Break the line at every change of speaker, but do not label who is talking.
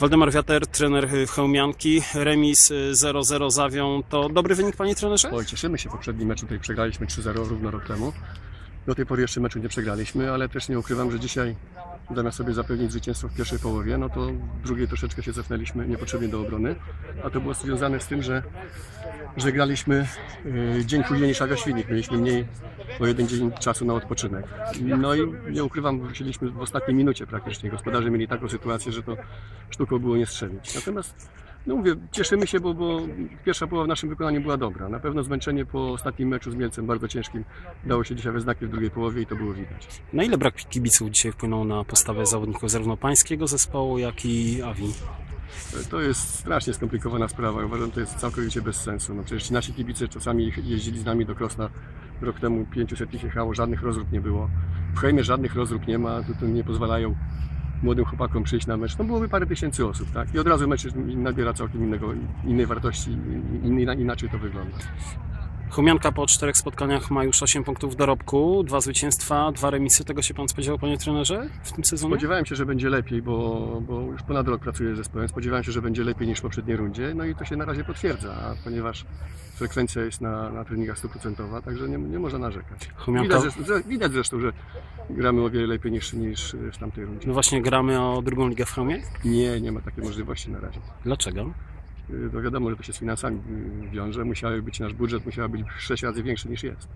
Waldemar Wiater, trener y, Chełmianki, remis y, 0-0 Zawią. To dobry wynik, panie trenerze?
Oj, cieszymy się. W poprzednim meczu tutaj przegraliśmy 3-0 równo rok temu. Do tej pory jeszcze meczu nie przegraliśmy, ale też nie ukrywam, że dzisiaj zamiast sobie zapewnić zwycięstwo w pierwszej połowie, no to w drugiej troszeczkę się cofnęliśmy niepotrzebnie do obrony. A to było związane z tym, że, że graliśmy y, dzień później niż Aga Świnik. Mieliśmy mniej o jeden dzień czasu na odpoczynek. No i nie ukrywam, wróciliśmy w ostatniej minucie praktycznie. Gospodarze mieli taką sytuację, że to sztuką było nie strzelić. Natomiast no mówię, cieszymy się, bo, bo pierwsza połowa w naszym wykonaniu była dobra. Na pewno zmęczenie po ostatnim meczu z Mielcem bardzo ciężkim dało się dzisiaj we znaki w drugiej połowie i to było widać.
Na ile brak kibiców dzisiaj wpłynął na postawę zawodników zarówno pańskiego zespołu, jak i Awi?
To jest strasznie skomplikowana sprawa. Uważam, że to jest całkowicie bez sensu. No przecież ci nasi kibice czasami jeździli z nami do Krosna. Rok temu 500 ich jechało, żadnych rozrób nie było. W Hejmie żadnych rozrób nie ma, tu nie pozwalają młodym chłopakom przyjść na mecz. No byłoby parę tysięcy osób, tak? I od razu mecz nabiera całkiem innego, innej wartości, in, inaczej to wygląda.
Chełmianka po czterech spotkaniach ma już 8 punktów dorobku, dwa zwycięstwa, dwa remisy. Tego się pan spodziewał, panie trenerze, w tym sezonie?
Spodziewałem się, że będzie lepiej, bo, bo już ponad rok pracuję z zespołem. Spodziewałem się, że będzie lepiej niż w poprzedniej rundzie, no i to się na razie potwierdza, a ponieważ frekwencja jest na, na treningach stuprocentowa, także nie, nie można narzekać.
Chełmianka-
Widać, widać zresztą, że gramy o wiele lepiej niż, niż w tamtej rundzie.
No właśnie gramy o drugą ligę w Chełmie.
Nie, nie ma takiej możliwości na razie.
Dlaczego?
Yy, No wiadomo, że to się z finansami yy, wiąże. Musiały być, nasz budżet musiał być 6 razy większy niż jest.